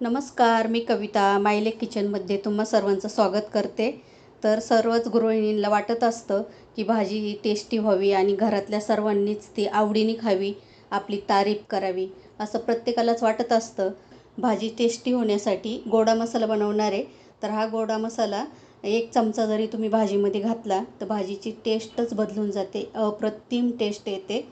नमस्कार मी कविता. मायले किचनमध्ये तुम्हा सर्वांचं स्वागत करते. तर सर्वच गृहिणींना वाटत असतं की भाजी ही टेस्टी व्हावी आणि घरातल्या सर्वांनीच ती आवडीने खावी आपली तारीफ करावी असं प्रत्येकालाच वाटत असतं. भाजी टेस्टी होण्यासाठी गोडा मसाला बनवणार आहे तर हा गोडा मसाला एक चमचा जरी तुम्ही भाजीमध्ये घातला तर भाजीची टेस्टच बदलून जाते. अप्रतिम टेस्ट येते.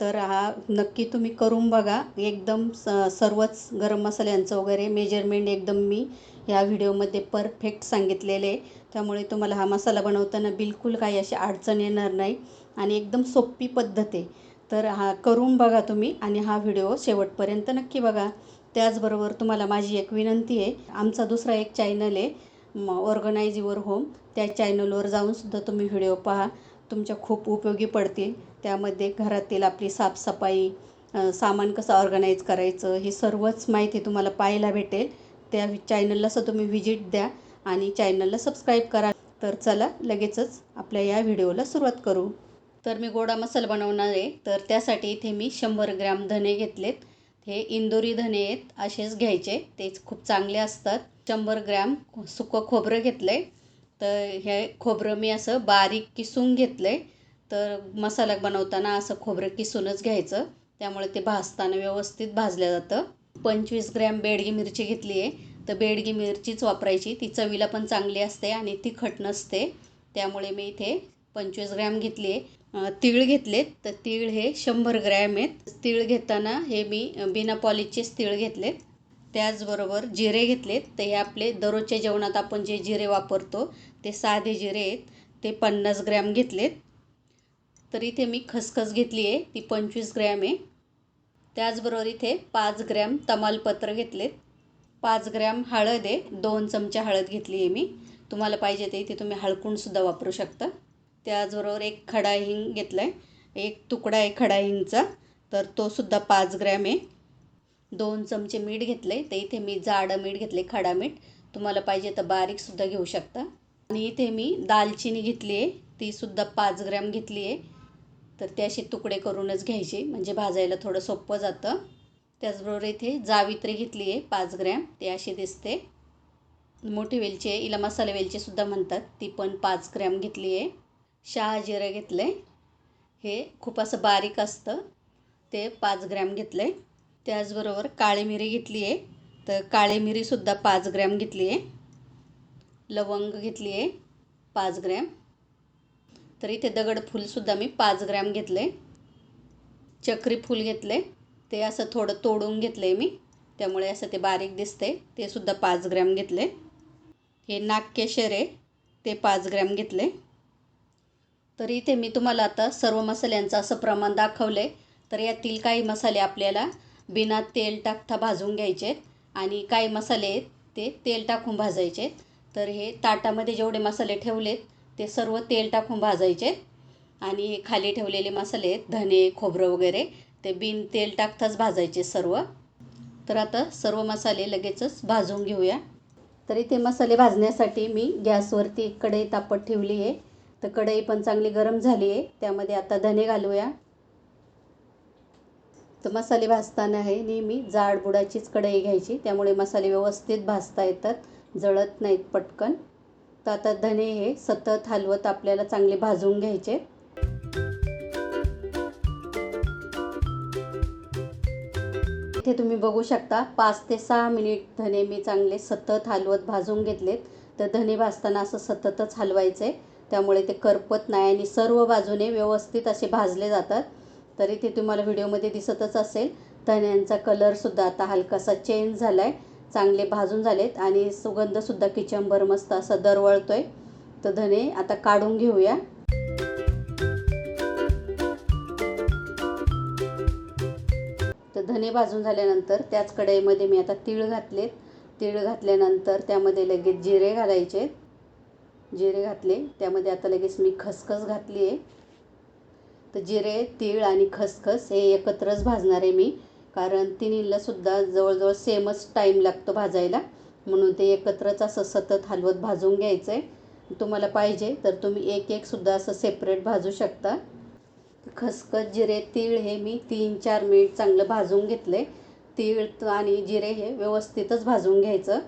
तर हा नक्की तुम्ही करून बघा. एकदम स सर्वच गरम मसाल्यांचं वगैरे मेजरमेंट एकदम मी ह्या व्हिडिओमध्ये परफेक्ट सांगितलेले. आहे त्यामुळे तुम्हाला हा मसाला बनवताना बिलकुल काही अशी अडचण येणार नाही आणि एकदम सोपी पद्धत आहे. तर हा करून बघा तुम्ही आणि हा व्हिडिओ शेवटपर्यंत नक्की बघा. त्याचबरोबर तुम्हाला माझी एक विनंती आहे. आमचा दुसरा एक चॅनल आहे म युअर होम त्या चॅनलवर जाऊनसुद्धा तुम्ही व्हिडिओ पहा. तुमच्या खूप उपयोगी पडतील. त्यामध्ये घरातील आपली साफसफाई सामान कसं ऑर्गनाईज करायचं हे सर्वच माहिती तुम्हाला पाहायला भेटेल. त्या चॅनलला सुद्धा तुम्ही व्हिजिट द्या आणि चॅनलला सबस्क्राईब करा. तर चला लगेचच आपल्या या व्हिडिओला सुरुवात करू. तर मी गोडा मसाला बनवणार आहे. तर त्यासाठी इथे मी शंभर ग्रॅम धने घेतलेत. हे इंदोरी धने आहेत असेच घ्यायचे. तेच खूप चांगले असतात. शंभर ग्रॅम सुकं खोबरं घेतलं आहे तर हे खोबरं मी असं बारीक किसून घेतलं आहे तर मसाला बनवताना असं खोबरं किसूनच घ्यायचं. त्यामुळे ते भाजताना व्यवस्थित भाजलं जातं. पंचवीस ग्रॅम बेडगी मिरची घेतली आहे. तर बेडगी मिरचीच वापरायची. ती चवीला पण चांगली असते आणि तिखट नसते. त्यामुळे मी इथे पंचवीस ग्रॅम घेतली आहे. तीळ घेतलेत. तर तीळ हे शंभर ग्रॅम आहेत. तीळ घेताना हे मी बिना पॉलिशचेच तीळ घेतलेत. त्याचबरोबर जिरे घेतलेत. तर हे आपले दररोजच्या जेवणात आपण जे जिरे वापरतो ते साधे जिरे आहेत. ते पन्नास ग्रॅम घेतलेत. तर इथे मी खसखस घेतली आहे. ती पंचवीस ग्रॅम आहे. त्याचबरोबर इथे पाच ग्रॅम तमालपत्र घेतलेत. पाच ग्रॅम हळद आहे. दोन चमचा हळद घेतली आहे मी. तुम्हाला पाहिजे ते इथे तुम्ही हळकूणसुद्धा वापरू शकता. त्याचबरोबर एक खडा हिंग घेतला आहे एक तुकडा आहे खडा हिंगचा. तर तोसुद्धा पाच ग्रॅम आहे. दोन चमचे मीठ घेतले. तर इथे मी जाडं मीठ घेतले खडा मीठ. तुम्हाला पाहिजे तर बारीकसुद्धा घेऊ शकता. आणि इथे मी दालचिनी घेतली आहे. तीसुद्धा पाच ग्रॅम घेतली आहे. तर ते असे तुकडे करूनच घ्यायचे. म्हणजे भाजायला थोडं सोपं जातं. त्याचबरोबर इथे जावित्री घेतली आहे पाच ग्रॅम. ते अशी दिसते. मोठी वेलची आहे. हिला मसाला वेलचीसुद्धा म्हणतात. ती पण पाच ग्रॅम घेतली आहे. शहा जिरं घेतलं आहे हे खूप असं बारीक असतं. ते पाच ग्रॅम घेतलं आहे त्याचबरोबर काळी मिरी घेतली आहे. तर काळी मिरीसुद्धा पाच ग्रॅम घेतली आहे. लवंग घेतली आहे पाच ग्रॅम. तर इथे दगड फूलसुद्धा मी पाच ग्रॅम घेतलं. आहे चक्री फूल घेतलं. आहे ते असं थोडं तोडून घेतलं आहे मी. त्यामुळे असं ते बारीक दिसते ते सुद्धा पाच ग्रॅम घेतले. हे नागकेशर आहे. ते पाच ग्रॅम घेतले. तर इथे मी तुम्हाला आता सर्व मसाल्यांचं असं प्रमाण दाखवलं आहे तर यातील काही मसाले आपल्याला बिना तेल टाकता भाजून घ्यायचे आणि काही मसाले आहेत ते तेल टाकून भाजायचे तर हे ताटामध्ये जेवढे मसाले ठेवलेत ते सर्व तेल टाकून भाजायचे आणि खाली ठेवलेले मसाले आहेत धने खोबरं वगैरे ते बिन तेल टाकताच भाजायचे सर्व. तर आता सर्व मसाले लगेचच भाजून घेऊया. तर इथे मसाले भाजण्यासाठी मी गॅसवरती कढई तापत ठेवली आहे. तर कढई पण चांगली गरम झाली आहे. त्यामध्ये आता धने घालूया. तर मसाले भाजताना हे नेहमी जाड बुडाचीच कढई घ्यायची. त्यामुळे मसाले व्यवस्थित भाजता येतात. जळत नाहीत पटकन. तर आता धने हे सतत हलवत आपल्याला चांगले भाजून घ्यायचे. इथे तुम्ही बघू शकता पाच ते सहा मिनिट धने मी चांगले सतत हलवत भाजून घेतलेत. तर धने भाजताना असं सततच हलवायचे त्यामुळे ते करपत नाही आणि सर्व बाजूने व्यवस्थित असे भाजले जातात. तरी ते तुम्हाला व्हिडिओमध्ये दिसतच असेल. धन्यांचा कलरसुद्धा आता हलकासा चेंज झाला आहे चांगले भाजून झालेत आणि सुगंधसुद्धा किचनभर मस्त असा दरवळतो आहे तर धने आता काढून घेऊया. तर धने भाजून झाल्यानंतर त्याच कढईमध्ये मी आता तीळ घातलेत. तीळ घातल्यानंतर त्यामध्ये लगेच जिरे घालायचे जिरे घातले त्यामध्ये आता लगेच मी खसखस घातली आहे तर जिरे तीळ आणि खसखस हे एकत्रच भाजणार आहे मी. कारण तिन्हीलासुद्धा जवळजवळ सेमच टाईम लागतो भाजायला. म्हणून ते एकत्रच असं सतत हलवत भाजून घ्यायचं आहे तुम्हाला पाहिजे तर तुम्ही एक एकसुद्धा असं सेपरेट भाजू शकता. खसखस जिरे तीळ हे मी तीन चार मिनिट चांगलं भाजून घेतलं आहे तीळ आणि जिरे हे व्यवस्थितच भाजून घ्यायचं.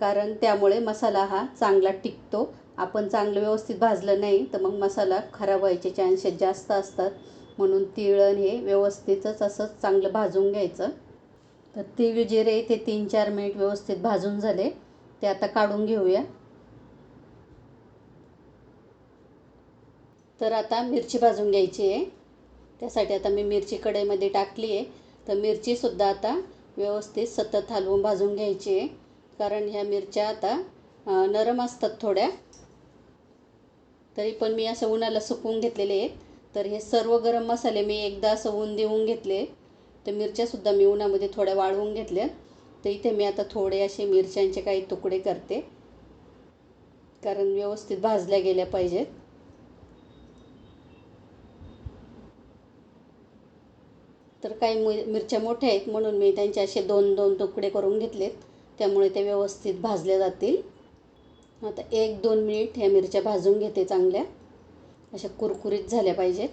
कारण त्यामुळे मसाला हा चांगला टिकतो. आपण चांगलं व्यवस्थित भाजलं नाही तर मग मसाला खराब व्हायचे चान्सेस जास्त असतात. म्हणून तिळण हे व्यवस्थितच असं चांगलं भाजून घ्यायचं. तर तीळ जिरे ते तीन चार मिनिट व्यवस्थित भाजून झाले. ते आता काढून घेऊया. तर आता मिरची भाजून घ्यायची आहे. त्यासाठी आता मी मिरची कढईमध्ये टाकली आहे. तर मिरचीसुद्धा आता व्यवस्थित सतत हलवून भाजून घ्यायची आहे. कारण ह्या मिरच्या आता नरम असतात थोड्या. तरी पण मी असं उन्हाला सुकवून घेतलेले आहेत. तर हे सर्व गरम मसाले मी एकदा असं ऊन देऊन घेतले. तर मिरच्यासुद्धा मी उन्हामध्ये थोड्या वाळवून घेतल्या. तर इथे मी आता थोडे असे मिरच्यांचे काही तुकडे करते. कारण व्यवस्थित भाजल्या गेल्या पाहिजेत. तर काही मि मिरच्या मोठ्या आहेत म्हणून मी त्यांचे असे दोन दोन तुकडे करून घेतलेत. त्यामुळे ते व्यवस्थित भाजल्या जातील. आता एक दोन मिनिट ह्या मिरच्या भाजून घेते चांगल्या. अशा कुरकुरीत झाल्या पाहिजेत.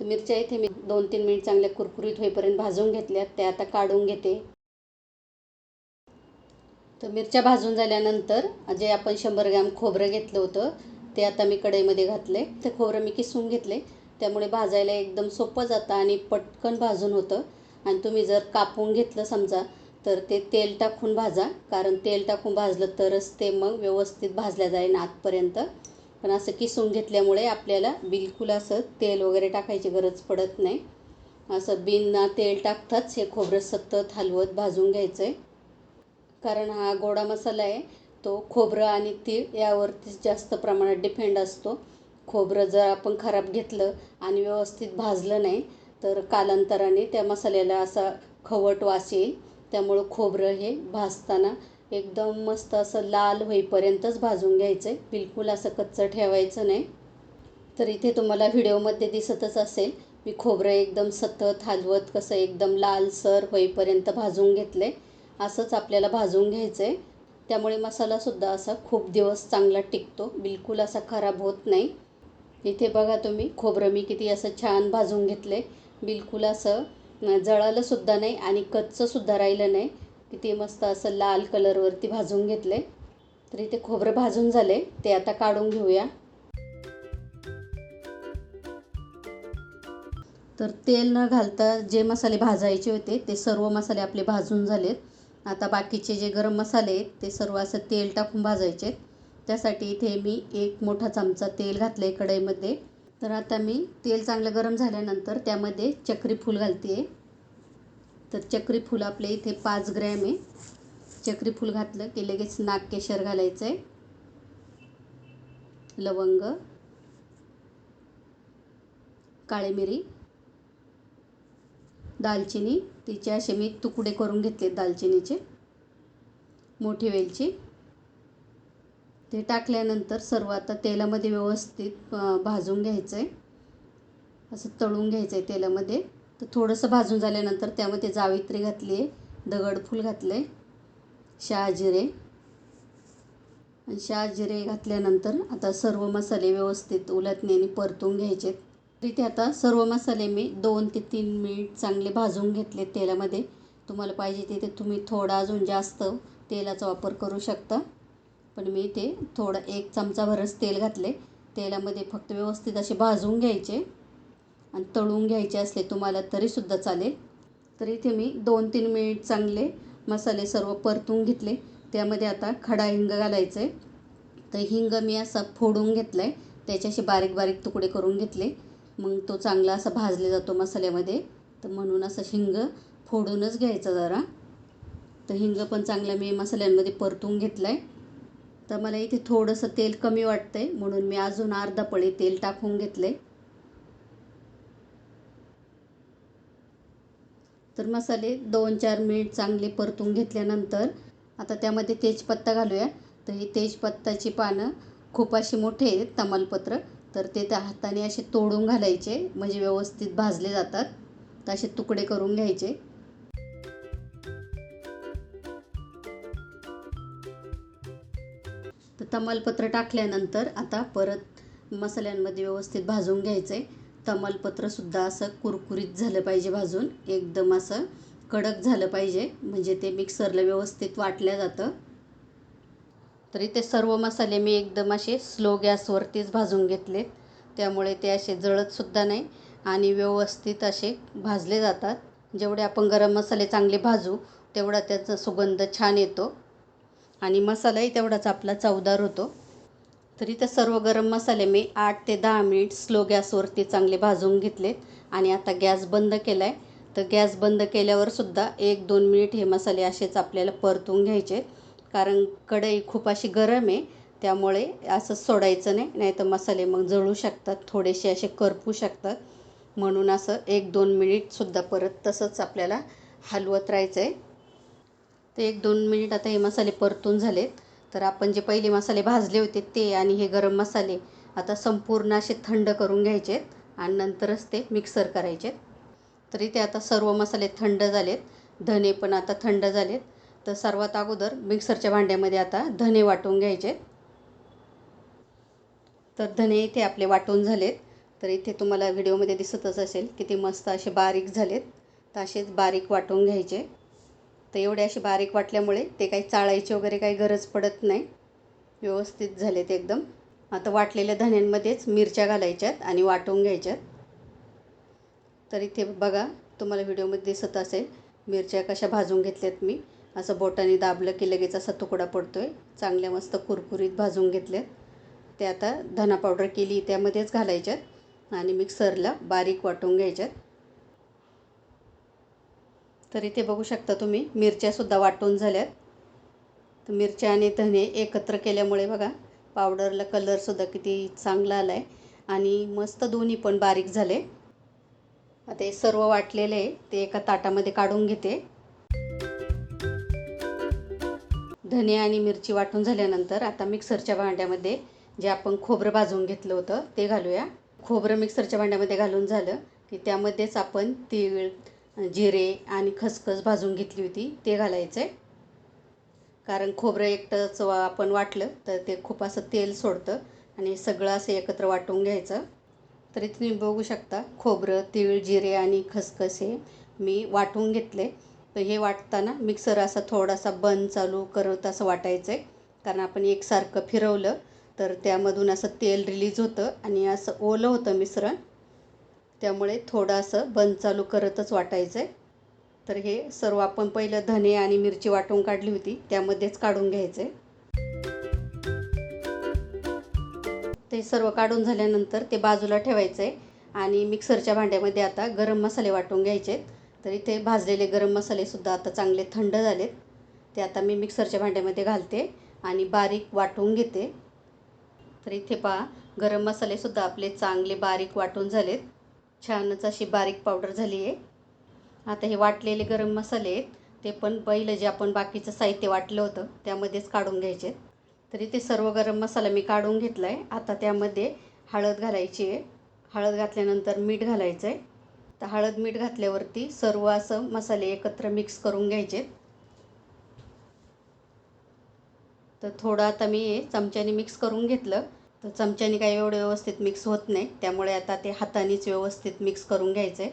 तर मिरच्या इथे मी दोन तीन मिनिट चांगल्या कुरकुरीत होईपर्यंत भाजून घेतल्या. त्या आता काढून घेते. तर मिरच्या भाजून झाल्यानंतर जे आपण शंभर ग्रॅम खोबरं घेतलं होतं ते आता मी कढईमध्ये घातले ते खोबरं मी किसून घेतले त्यामुळे भाजायला एकदम सोपं जातं आणि पटकन भाजून होतं. आणि तुम्ही जर कापून घेतलं समजा तर ते तेल टाकून भाजा. कारण तेल टाकून भाजलं तरच ते मग व्यवस्थित भाजल्या जाईल आतपर्यंत. पण असं किसून घेतल्यामुळे आपल्याला बिलकुल असं तेल वगैरे टाकायची गरज पडत नाही. असं बिनना तेल टाकताच हे खोबरं सतत हलवत भाजून घ्यायचं आहे कारण हा गोडा मसाला आहे तो खोबरं आणि तीळ यावरतीच जास्त प्रमाणात डिपेंड असतो. खोबरं जर आपण खराब घेतलं आणि व्यवस्थित भाजलं नाही तर कालांतराने त्या मसाल्याला असा खवट वास येईल. त्यामुळं खोबरं हे भाजताना एकदम मस्त असं लाल होईपर्यंतच भाजून घ्यायचं आहे बिलकुल असं कच्चं ठेवायचं नाही. तर इथे तुम्हाला व्हिडिओमध्ये दिसतच असेल मी खोबरं एकदम सतत हलवत कसं एकदम लालसर होईपर्यंत भाजून घेतलं आहे असंच आपल्याला भाजून घ्यायचं आहे त्यामुळे मसालासुद्धा असा खूप दिवस चांगला टिकतो. बिलकुल असा खराब होत नाही. इथे बघा तुम्ही खोबरं मी किती असं छान भाजून घेतले बिलकुल असं जळालंसुद्धा नाही आणि कच्चंसुद्धा राहिलं नाही. किती मस्त असं लाल कलरवरती भाजून घेतले. तर इथे खोबरं भाजून झाले. ते आता काढून घेऊया. तर तेल न घालता जे मसाले भाजायचे होते ते सर्व मसाले आपले भाजून झालेत. आता बाकीचे जे गरम मसाले आहेत ते सर्व असं तेल टाकून भाजायचे आहेत त्यासाठी इथे मी एक मोठा चमचा तेल घातलं आहे कढईमध्ये. तर आता मी तेल चांगलं गरम झाल्यानंतर त्यामध्ये चक्री फूल घालते. आहे तर चक्री फूल आपल्या इथे पाच ग्रॅम आहे. चक्री फूल घातलं की लगेच नागकेशर घालायचं आहे लवंग काळी मिरी दालचिनी तिचे असे मी तुकडे करून घेतले दालचिनीचे. मोठी वेलची. ते टाकल्यानंतर सर्व आता तेलामध्ये व्यवस्थित भाजून घ्यायचं आहे असं तळून घ्यायचं आहे तेलामध्ये. तर थोडंसं भाजून झाल्यानंतर त्यामध्ये जावित्री घातली आहे दगडफूल घातलं आहे शहाजिरे आणि शहाजिरे घातल्यानंतर आता सर्व मसाले व्यवस्थित उलटण्याने परतून घ्यायचे इथे आता सर्व मसाले मी दोन ते तीन मिनिट चांगले भाजून घेतले तेलामध्ये. तुम्हाला पाहिजे तिथे तुम्ही थोडा अजून जास्त तेलाचा वापर करू शकता. पण मी ते थोडं एक चमचाभरच तेल घातले तेलामध्ये फक्त व्यवस्थित असे भाजून घ्यायचे आणि तळून घ्यायचे असले तुम्हाला तरीसुद्धा चालेल. तर इथे मी दोन तीन मिनिट चांगले मसाले सर्व परतून घेतले. त्यामध्ये आता खडा हिंग घालायचं आहे तर हिंग मी असा फोडून घेतला आहे त्याचे असे बारीक बारीक तुकडे करून घेतले. मग तो चांगला असा भाजले जातो मसाल्यामध्ये. तर म्हणून असं हिंग फोडूनच घ्यायचा जरा. तर हिंग पण चांगलं मी मसाल्यांमध्ये परतून घेतलं आहे तर मला इथे थोडंसं तेल कमी वाटतं आहे म्हणून मी अजून अर्धा पळी तेल टाकून घेतले तर मसाले दोन चार मिनिट चांगले परतून घेतल्यानंतर आता त्यामध्ये तेजपत्ता घालूया. तर ही तेजपत्ताची पानं खूप अशी मोठे आहेत तमालपत्र. तर ते त्या हाताने असे तोडून घालायचे म्हणजे व्यवस्थित भाजले जातात. तर असे तुकडे करून घ्यायचे. तमालपत्र टाकल्यानंतर आता परत मसाल्यांमध्ये व्यवस्थित भाजून घ्यायचं आहे तमालपत्रसुद्धा असं कुरकुरीत झालं पाहिजे भाजून. एकदम असं कडक झालं पाहिजे. म्हणजे ते मिक्सरला व्यवस्थित वाटलं जातं. तरी ते सर्व मसाले मी एकदम असे स्लो गॅसवरतीच भाजून घेतले त्यामुळे ते असे जळतसुद्धा नाही आणि व्यवस्थित असे भाजले जातात. जेवढे आपण गरम मसाले चांगले भाजू तेवढा त्याचा सुगंध छान येतो. आणि मसालाही तेवढाच आपला चवदार होतो. तरी ते सर्व गरम मसाले मी आठ ते दहा मिनिट स्लो गॅसवरती चांगले भाजून घेतलेत. आणि आता गॅस बंद केला आहे तर गॅस बंद केल्यावरसुद्धा एक दोन मिनिट हे मसाले असेच आपल्याला परतून घ्यायचे. कारण कढई खूप अशी गरम आहे. त्यामुळे असं सोडायचं नाही. नाही तर मसाले मग जळू शकतात. थोडेसे असे करपू शकतात. म्हणून असं एक दोन मिनिटसुद्धा परत तसंच आपल्याला हलवत राहायचं आहे ते एक दोन मिनिट आता हे मसाले परतून झालेत. तर आपण जे पहिले मसाले भाजले होते ते आणि हे गरम मसाले आता संपूर्ण असे थंड करून घ्यायचे आहेत आणि नंतरच ते मिक्सर करायचे तरी ते आता सर्व मसाले थंड झालेत. धने पण आता थंड झालेत. तर सर्वात अगोदर मिक्सरच्या भांड्यामध्ये आता धने वाटून घ्यायचे. तर धने इथे आपले वाटून झालेत. तर इथे तुम्हाला व्हिडिओमध्ये दिसतच असेल किती मस्त असे बारीक झालेत. तर असेच बारीक वाटून घ्यायचे. तर एवढे असे बारीक वाटल्यामुळे ते काही चाळायची वगैरे काही गरज पडत नाही. व्यवस्थित झाले ते एकदम. आता वाटलेल्या धण्यांमध्येच मिरच्या घालायच्यात आणि वाटून घ्यायच्यात. तर इथे बघा तुम्हाला व्हिडिओमध्ये दिसत असेल मिरच्या कशा भाजून घेतल्यात मी. असं बोटाने दाबलं की लगेच असा तुकडा पडतो आहे चांगल्या मस्त कुरकुरीत भाजून घेतल्यात. ते आता धना पावडर केली त्यामध्येच घालायच्यात आणि मिक्सरला बारीक वाटून घ्यायच्यात. तर इथे बघू शकता तुम्ही मिरच्यासुद्धा वाटून झाल्यात. तर मिरच्या आणि धने एकत्र केल्यामुळे बघा पावडरला कलरसुद्धा किती चांगला आला आहे आणि मस्त दोन्ही पण बारीक झाले. आता हे सर्व वाटलेले आहे ते एका ताटामध्ये काढून घेते. धने आणि मिरची वाटून झाल्यानंतर आता मिक्सरच्या भांड्यामध्ये जे आपण खोबरं भाजून घेतलं होतं ते घालूया. खोबरं मिक्सरच्या भांड्यामध्ये घालून झालं की त्यामध्येच आपण तीळ जिरे आणि खसखस भाजून घेतली होती ते घालायचं आहे कारण खोबरं एकटंच आपण वाटलं तर ते खूप असं तेल सोडतं आणि सगळं असं एकत्र वाटून घ्यायचं. तरी तुम्ही बघू शकता खोबरं तीळ जिरे आणि खसखस हे मी वाटून घेतले. तर हे वाटताना मिक्सर असा थोडासा बंद चालू करत असं वाटायचं आहे कारण आपण एकसारखं फिरवलं तर त्यामधून असं तेल रिलीज होतं आणि असं ओलं होतं मिश्रण. त्यामुळे थोडंसं बंद चालू करतच वाटायचं आहे तर हे सर्व आपण पहिलं धने आणि मिरची वाटून काढली होती त्यामध्येच काढून घ्यायचं ते सर्व काढून झाल्यानंतर ते बाजूला ठेवायचं आहे आणि मिक्सरच्या भांड्यामध्ये आता गरम मसाले वाटून घ्यायचे आहेत तर इथे भाजलेले गरम मसालेसुद्धा आता चांगले थंड झालेत. ते आता मी मिक्सरच्या भांड्यामध्ये घालते आणि बारीक वाटून घेते. तर इथे पहा गरम मसालेसुद्धा आपले चांगले बारीक वाटून झालेत. छानच अशी बारीक पावडर झाली आहे. आता हे वाटलेले गरम मसाले आहेत ते पण पहिलं जे आपण बाकीचं साहित्य वाटलं होतं त्यामध्येच काढून घ्यायचे. तरी ते सर्व गरम मसाला मी काढून घेतला आहे आता त्यामध्ये हळद घालायची आहे. हळद घातल्यानंतर मीठ घालायचं आहे तर हळद मीठ घातल्यावरती सर्व असं मसाले एकत्र मिक्स करून घ्यायचे तर थोडं आता मी हे चमच्याने मिक्स करून घेतलं. तर चमच्याने काही एवढं व्यवस्थित मिक्स होत नाही. त्यामुळे आता ते हातानेच व्यवस्थित मिक्स करून घ्यायचं आहे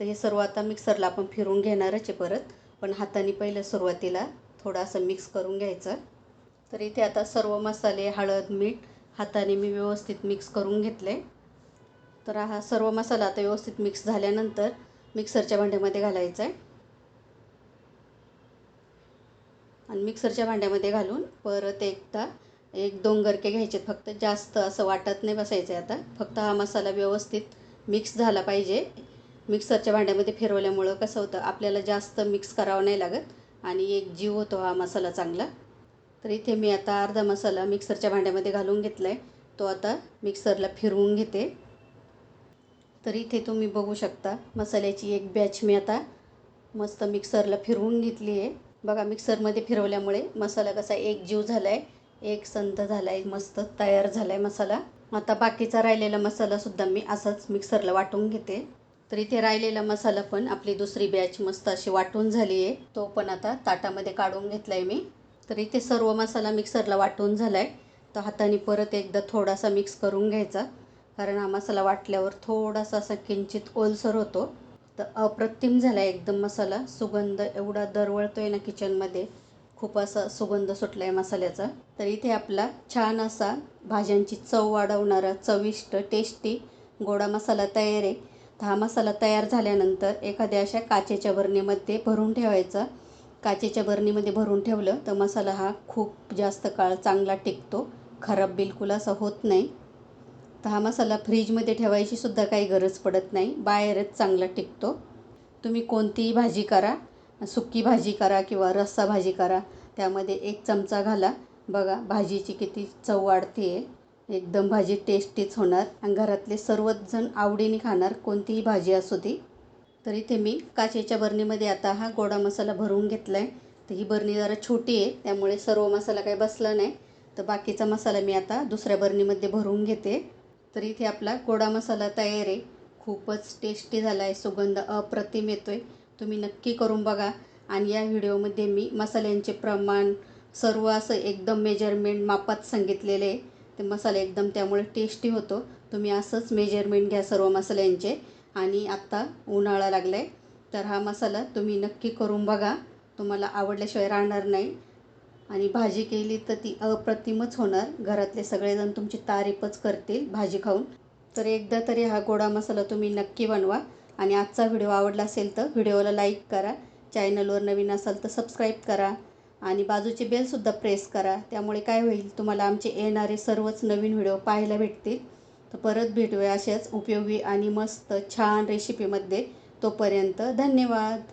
तर हे सर्व आता मिक्सरला आपण फिरून घेणारच आहे परत. पण हाताने पहिलं सुरुवातीला थोडं असं मिक्स करून घ्यायचं. तर इथे आता सर्व मसाले हळद मीठ हाताने मी व्यवस्थित मिक्स करून घेतले. तर हा सर्व मसाला आता व्यवस्थित मिक्स झाल्यानंतर मिक्सरच्या भांड्यामध्ये घालायचा आहे आणि मिक्सरच्या भांड्यामध्ये घालून परत एकदा एक दोन गरके घ्यायचे फक्त जास्त असं वाटत नाही बसायचं आहे आता. फक्त हा मसाला व्यवस्थित मिक्स झाला पाहिजे. मिक्सरच्या भांड्यामध्ये फिरवल्यामुळं कसं होतं आपल्याला जास्त मिक्स करावं नाही लागत आणि एक जीव होतो हा मसाला चांगला. तर इथे मी आता अर्धा मसाला मिक्सरच्या भांड्यामध्ये घालून घेतला आहे तो आता मिक्सरला फिरवून घेते. तर इथे तुम्ही बघू शकता मसाल्याची एक बॅच मी आता मस्त मिक्सरला फिरवून घेतली आहे बघा मिक्सरमध्ये फिरवल्यामुळे मसाला कसा एक जीव झाला आहे एक संत झाला आहे मस्त तयार झाला आहे मसाला. आता बाकीचा राहिलेला मसालासुद्धा मी असंच मिक्सरला वाटून घेते. तर इथे राहिलेला मसाला पण आपली दुसरी बॅच मस्त अशी वाटून झाली आहे तो पण आता ताटामध्ये काढून घेतला आहे मी. तर इथे सर्व मसाला मिक्सरला वाटून झाला आहे तर हाताने परत एकदा थोडासा मिक्स करून घ्यायचा. कारण हा मसाला वाटल्यावर थोडासा असा किंचित ओलसर होतो. तर अप्रतिम झाला एकदम मसाला. सुगंध एवढा दरवळतो आहे ना किचनमध्ये खूप असा सुगंध सुटला आहे मसाल्याचा. तर इथे आपला छान असा भाज्यांची चव वाढवणारा चविष्ट टेस्टी गोडा मसाला तयार आहे. तर हा मसाला तयार झाल्यानंतर एखाद्या अशा काचेच्या बरणीमध्ये भरून ठेवायचा. काचेच्या बरणीमध्ये भरून ठेवलं तर मसाला हा खूप जास्त काळ चांगला टिकतो. खराब बिलकुल असा होत नाही. तर हा मसाला फ्रीजमध्ये ठेवायची सुद्धा काही गरज पडत नाही. बाहेरच चांगला टिकतो. तुम्ही कोणतीही भाजी करा. सुकी भाजी करा किंवा रस्सा भाजी करा. त्यामध्ये एक चमचा घाला. बघा भाजीची किती चव वाढते. आहे एकदम भाजी टेस्टीच होणार आणि घरातले सर्वच जण आवडीने खाणार कोणतीही भाजी असू ती तर इथे मी काचेच्या बरणीमध्ये आता हा गोडा मसाला भरून घेतला आहे तर ही बरणी जरा छोटी आहे त्यामुळे सर्व मसाला काही बसला नाही. तर बाकीचा मसाला मी आता दुसऱ्या बरणीमध्ये भरून घेते. तर इथे आपला गोडा मसाला तयार आहे. खूपच टेस्टी झाला आहे सुगंध अप्रतिम येतो आहे तुम्ही नक्की करून बघा. आणि या व्हिडिओमध्ये मी मसाल्यांचे प्रमाण सर्व असं एकदम मेजरमेंट मापात सांगितलेले. आहे ते मसाले एकदम त्यामुळे टेस्टी होतो. तुम्ही असंच मेजरमेंट घ्या सर्व मसाल्यांचे. आणि आत्ता उन्हाळा लागला आहे तर हा मसाला तुम्ही नक्की करून बघा. तुम्हाला आवडल्याशिवाय राहणार नाही. आणि भाजी केली तर ती अप्रतिमच होणार. घरातले सगळेजण तुमची तारीफच करतील भाजी खाऊन. तर एकदा तरी हा गोडा मसाला तुम्ही नक्की बनवा. आणि आजचा व्हिडिओ आवडला असेल तर व्हिडिओला लाईक करा चॅनलवर नवीन असाल तर सबस्क्राईब करा आणि बाजूचे बेलसुद्धा प्रेस करा. त्यामुळे काय होईल तुम्हाला आमचे येणारे सर्वच नवीन व्हिडिओ पाहायला भेटतील. तर परत भेटूया अशाच उपयोगी आणि मस्त छान रेसिपीमध्ये तोपर्यंत धन्यवाद.